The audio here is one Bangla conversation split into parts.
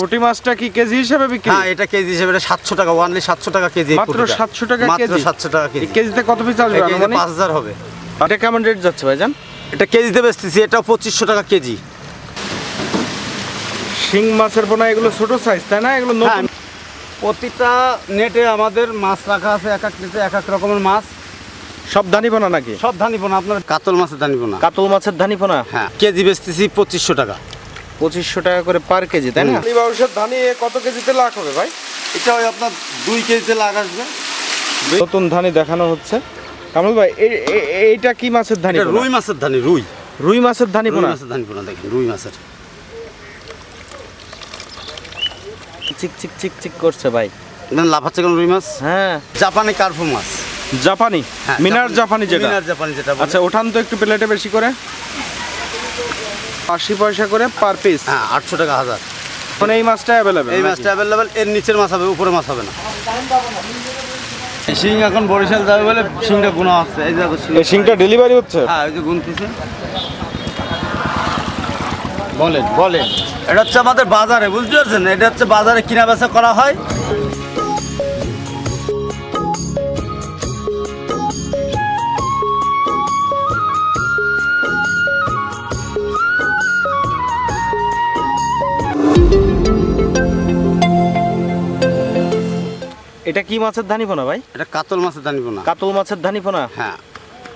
পুঁটি মাছটা কি কেজি হিসেবে বিক্রি? হ্যাঁ এটা কেজি হিসেবে এটা সাতশো টাকা ওয়ানলি সাতশো টাকা কেজি মাত্র পুঁটিটা। 700 টাকা মাত্র কেজি? সাতশো টাকা কেজি। কেজিতে কত পিস আসবে কেজিতে আনুমানিক? পাঁচ হাজার হবে। এটা কেমন রেট যাচ্ছে ভাইজান? এটা কেজিতে বেচতেছি এটাও পঁচিশশো টাকা কেজি। শিং মাছের পোনা এগুলো ছোট সাইজ তাই না? এগুলো হ্যাঁ নতুন প্রতিটা নেটে আমাদের মাছ রাখা আছে এক এক নেটে এক এক রকমের মাছ। সব ধানি পোনা নাকি? সব ধানিব না আপনার কাতল মাছের ধানিব না কাতল মাছের ধানি পোনা হ্যাঁ কেজি বেচতেছি পঁচিশশো টাকা। পঁচিশশো টাকা করে পার কেজি তাই না? বাবুসের ধানি এ কত কেজিতে লাখ হবে ভাই? এটা ওই আপনার দুই কেজিতে লাগ আসবে। নতুন ধানি দেখানো হচ্ছে। কামরুল ভাই এই- এই- এইটা কি মাছের ধানি রুই মাছের ধানি রুই। রুই মাছের ধানি পোনা? মাছের ধানি পোনা দেখেন রুই মাছের। চিক চিক চিক চিক করছে ভাই। লাফাচ্ছে কেন রুই মাছ? হ্যাঁ। জাপানি কার্ফু মাছ। জাপানি? হ্যাঁ, মিনার জাপানি। যেটা। মিনার জাপানি যেটা আচ্ছা ওঠান তো একটু প্লেটে বেশি করে। আশি পয়সা করে পার পিস হ্যাঁ আটশো টাকা হাজার। মানে এই মাছটা অ্যাভেলেবেল এই মাছটা অ্যাভেলেবেল এর নিচের মাছ হবে উপরে মাছ হবে না। শিং এখন বরিশাল যাবে বলে শিংটা গুণা আসছে এই দেখো এই শিংটা ডেলিভারি হচ্ছে? হ্যাঁ ওই যে গুনতেছে। বলেন। বলেন এটা হচ্ছে আমাদের বাজারে বুঝতে পারছেন? এটা হচ্ছে বাজারে কিনা বেচা করা হয়। এটা কি মাছের ধানি পোনা ভাই? এটা কাতল মাছের দানিব না কাতল মাছের ধানি পোনা হ্যাঁ।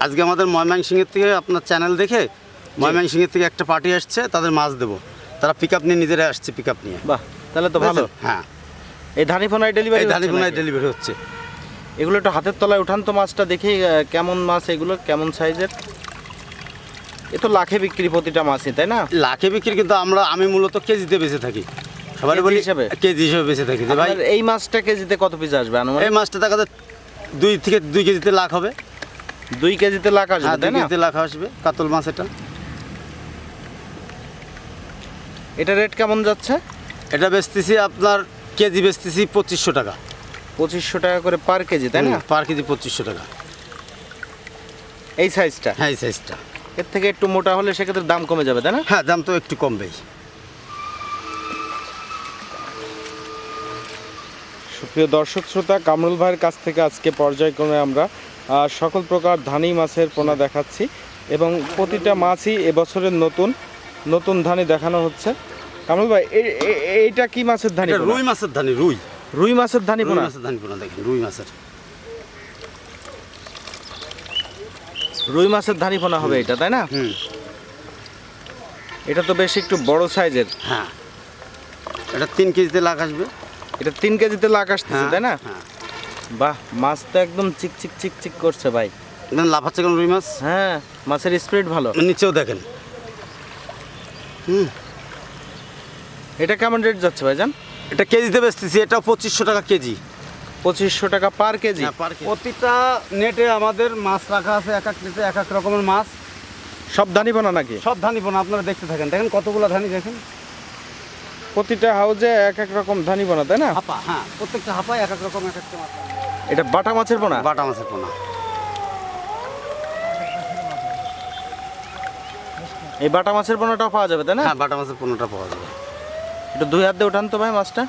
আজকে আমাদের ময়মনসিংহের থেকে আপনার চ্যানেল দেখে ময়মনসিংহের থেকে একটা পার্টি আসছে তাদের মাছ দেবো। তারা পিক আপ নিয়ে নিজেরা আসছে পিক আপ নিয়ে। বাহ তাহলে তো ভালো। হ্যাঁ। এই ধানি পোনায় ডেলিভারি এই ধানিপুনায় ডেলিভারি হচ্ছে। এগুলো একটু হাতের তলায় উঠান তো মাছটা দেখি কেমন মাছ এগুলো কেমন সাইজের? এ তো লাখে বিক্রি প্রতিটা মাছই তাই না? লাখে বিক্রি কিন্তু আমরা আমি মূলত কেজিতে বেঁচে থাকি। সবাই বলি হিসাবে? কেজি হিসেবে বেঁচে থাকি যে ভাই। এই মাছটা কেজিতে কত পিস আসবে? এই মাছটা দেখা যায় দুই থেকে দুই কেজিতে লাখ হবে। দুই কেজিতে লাখ আসবে হ্যাঁ দুই কেজিতে লাখ আসবে কাতল মাছ এটা। এটা রেট কেমন যাচ্ছে? এটা বেচতেছি আপনার কেজি বেচতেছি পঁচিশশো টাকা। পঁচিশশো টাকা করে পার কেজি তাই না? পার কেজি পঁচিশশো টাকা। এই সাইজটা হ্যাঁ এই সাইজটা এর থেকে একটু মোটা হলে সেক্ষেত্রে দাম কমে যাবে তাই না? হ্যাঁ দাম তো একটু কমবেই। সুপ্রিয় দর্শক শ্রোতা কামরুল ভাইয়ের কাছ থেকে আজকে পর্যায়ক্রমে আমরা সকল প্রকার ধানি মাছের পোনা দেখাচ্ছি এবং প্রতিটা মাছই এবছরের নতুন নতুন ধানি দেখানো হচ্ছে। কামরুল ভাই এই- এই- এইটা কি মাছের ধানি রুই মাছের ধানি রুই। রুই মাছের ধানি পোনা? মাছের ধানি পোনা দেখেন রুই মাছের। রুই মাছের ধানি পোনা হবে এটা তাই না? এটা তো বেশ একটু বড় সাইজের। হ্যাঁ। এটা তিন কেজিতে লাখ আসবে। এটা তিন কেজিতে লাখ আসতেছে হ্যাঁ তাই না? হ্যাঁ। বাহ মাছ তো একদম চিক চিক চিক চিক করছে ভাই। দেখেন লাফাচ্ছে কেন রুই মাছ? হ্যাঁ মাছের স্পিড ভালো। নিচেও দেখেন। হুম। এটা কেমন রেট যাচ্ছে ভাইজান এটা কেজিতে বেচতেছি এটাও পঁচিশশো টাকা কেজি। পঁচিশশো টাকা পার কেজি? প্রতিটা নেটে আমাদের মাছ রাখা আছে এক এক নেটে এক এক রকমের মাছ। সব ধানি পোনা নাকি? সব ধানি বোনা আপনারা দেখতে থাকেন। দেখেন কতগুলো ধানি দেখেন। প্রতিটা হাউজে এক এক রকম ধানি বোনা তাই না? হাপা হ্যাঁ প্রত্যেকটা হাপায় এক এক রকম এক একটা মাছ এটা বাটা মাছের পোনা? বাটা মাছের পোনা। এই বাটা মাছের পোনাটাও পাওয়া যাবে তাই না? হ্যাঁ বাটা মাছের পোনাটা পাওয়া যাবে। একটু দুই হাত দিয়ে উঠান তো ভাই মাছটা।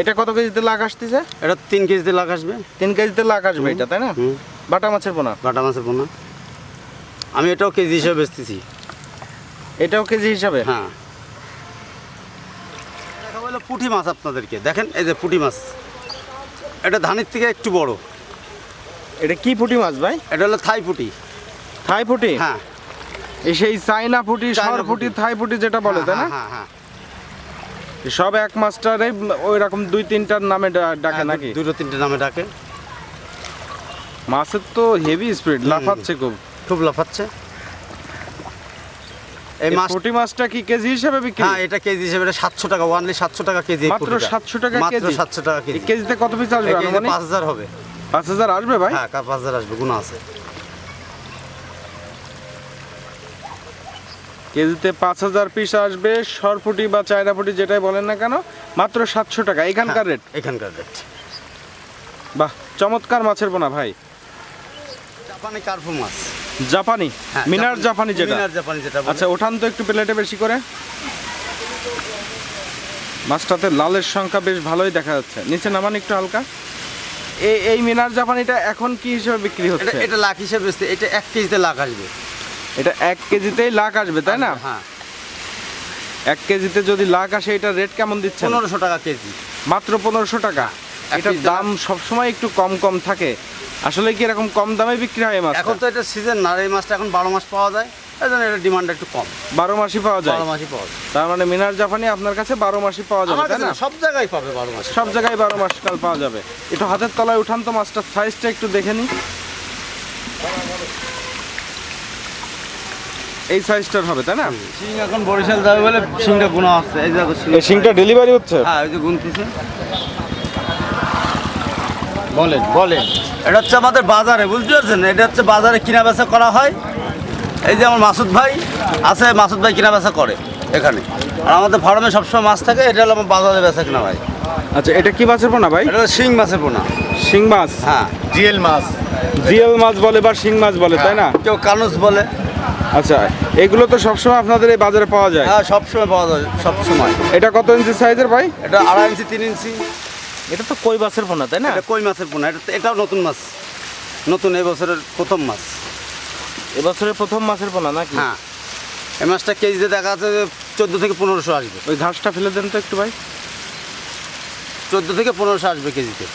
এটা কত কেজিতে লাখ আসতেছে? এটা তিন কেজিতে লাখ আসবে। তিন কেজিতে লাখ আসবে এটা তাই না? বাটা মাছের পোনা? বাটা মাছের পোনা। আমি এটাও কেজি হিসাবে বেচতেছি। এটাও কেজি হিসাবে? হ্যাঁ। দেখা হলো পুঁটি মাছ আপনাদেরকে। দেখেন এই যে পুঁটি মাছ। এটা ধানের থেকে একটু বড়। এটা কি পুঁটি মাছ ভাই? এটা হলো থাই পুঁটি। থাই পুঁটি? হ্যাঁ। এই সেই চাইনা পুঁটি সর পুঁটি। থাই পুঁটি যেটা বলে তাই না? হ্যাঁ হ্যাঁ। সব এক মাস্টারে ওই রকম দুই তিনটার নামে ডাকে হ্যাঁ, নাকি? দুটো তিনটে নামে ডাকে। মাছের তো হেভি স্পিড লাফাচ্ছে খুব। খুব লাফাচ্ছে। এই মাছ পুঁটি মাছটা কি কেজি হিসেবে বিক্রি? হ্যাঁ এটা কেজি হিসেবে এটা সাতশো টাকা ওয়ানলি সাতশো টাকা কেজি মাত্র 700 টাকা কেজি মাত্র কেজি? সাতশো টাকা কেজি। কেজিতে কত পিস আসবে পাঁচ হাজার হবে। পাঁচ হাজার আসবে ভাই? হ্যাঁ পাঁচ হাজার আসবে গুণা আছে। কেজিতে পাঁচ হাজার পিস আসবে সরপুটি বা চায়না পুটি যেটাই বলেন না কেন মাত্র সাতশো টাকা। এখানকার রেট হ্যাঁ, এখানকার রেট বাহ চমৎকার মাছের পোনা ভাই। জাপানি কার্পু মাছ। জাপানি? হ্যাঁ, মিনার জাপানি। যেটা? মিনার জাপানি যেটা আচ্ছা ওঠান তো একটু প্লেটে বেশি করে। মাছটাতে লালের সংখ্যা বেশ ভালোই দেখা যাচ্ছে। নিচে নামান একটু হালকা। এই এই মিনার জাপানিটা এখন কি হিসেবে বিক্রি হচ্ছে? এটা লাখ হিসেবে বেচতে এটা এক কেজিতে লাখ আসবে। এটা এক কেজিতেই লাখ আসবে তাই না? হ্যাঁ। এক কেজিতে যদি লাখ আসে এটা রেট কেমন দিচ্ছেন? পনেরোশো টাকা কেজি। মাত্র পনেরোশো টাকা। এটার দাম সবসময় একটু কম কম থাকে। আসলে কি এরকম কম দামে বিক্রি হয় মাছ এখন তো এটা সিজন না এই মাছটা এখন বারো মাস পাওয়া যায়। এই জন্য এটা ডিমান্ড একটু কম। বারো মাসই পাওয়া যায়? বারো মাসই পাওয়া যায়। তার মানে মিনার জাপানি আপনার কাছে বারো মাসই পাওয়া যাবে তাই না? সব জায়গায় পাবে বারো মাস সব জায়গায় বারো মাস কাল পাওয়া যাবে। একটু হাতের তলায় উঠান তো মাছটার সাইজটা একটু দেখে নি এই সাইজটার হবে তাই না? শিং এখন বরিশাল যাবে বলে শিংটা গুণা হচ্ছে। এই দেখো এই শিংটা ডেলিভারি হচ্ছে? হ্যাঁ ওই যে গুনতেছে। বলেন বলেন। এটা হচ্ছে আমাদের বাজারে বুঝতে পারছেন? এটা হচ্ছে বাজারে কিনা বেচা করা হয়। এই যে আমার মাসুদ ভাই আছে মাসুদ ভাই কিনা বেচা করে এখানে। আর আমাদের ফার্মে সবসময় মাছ থাকে এটা হলো আমার বাজারে বেচা কিনা ভাই। আচ্ছা এটা কি মাছের পোনা ভাই? এটা শিং মাছের পোনা। শিং মাছ? হ্যাঁ। জিএল মাছ। জিএল মাছ বলে বা শিং মাছ বলে তাই না? কেউ কানুস বলে। আচ্ছা এগুলো তো সবসময় আপনাদের এই বাজারে পাওয়া যায়? হ্যাঁ সবসময় পাওয়া যায় সবসময়। এটা কত ইঞ্চি সাইজের ভাই? এটা আড়াই ইঞ্চি তিন ইঞ্চি। এটা তো কই মাছের পোনা তাই না? এটা কই মাছের পোনা এটা এটাও নতুন মাছ। নতুন এই বছরের প্রথম মাছ। এবছরের প্রথম মাছের পোনা নাকি? হ্যাঁ। এই মাছটা কেজিতে দেখা যাচ্ছে যে চোদ্দ থেকে পনেরোশো আসবে। ওই ঘাসটা ফেলে দেন তো একটু ভাই। চোদ্দ থেকে পনেরোশো আসবে কেজিতে।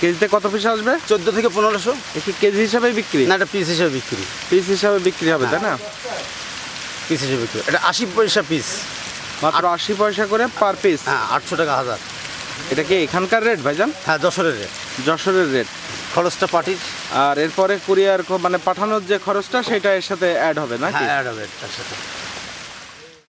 কেজিতে কত পিস আসবে? চোদ্দ থেকে পনেরোশো। কি কেজি হিসাবে বিক্রি? না এটা পিস হিসেবে বিক্রি। পিস হিসাবে বিক্রি হবে তাই না? পিস হিসেবে বিক্রি। এটা আশি পয়সা পিস। মাত্র আশি পয়সা করে পার পিস? হ্যাঁ আটশো টাকা হাজার। এটা কি এখানকার রেট ভাইজান? হ্যাঁ যশোরের রেট। যশোরের রেট। খরচটা পাটির আর এরপরে কুরিয়ার মানে পাঠানোর যে খরচটা সেটা এর সাথে অ্যাড হবে হ্যাঁ অ্যাড হবে তার সাথে।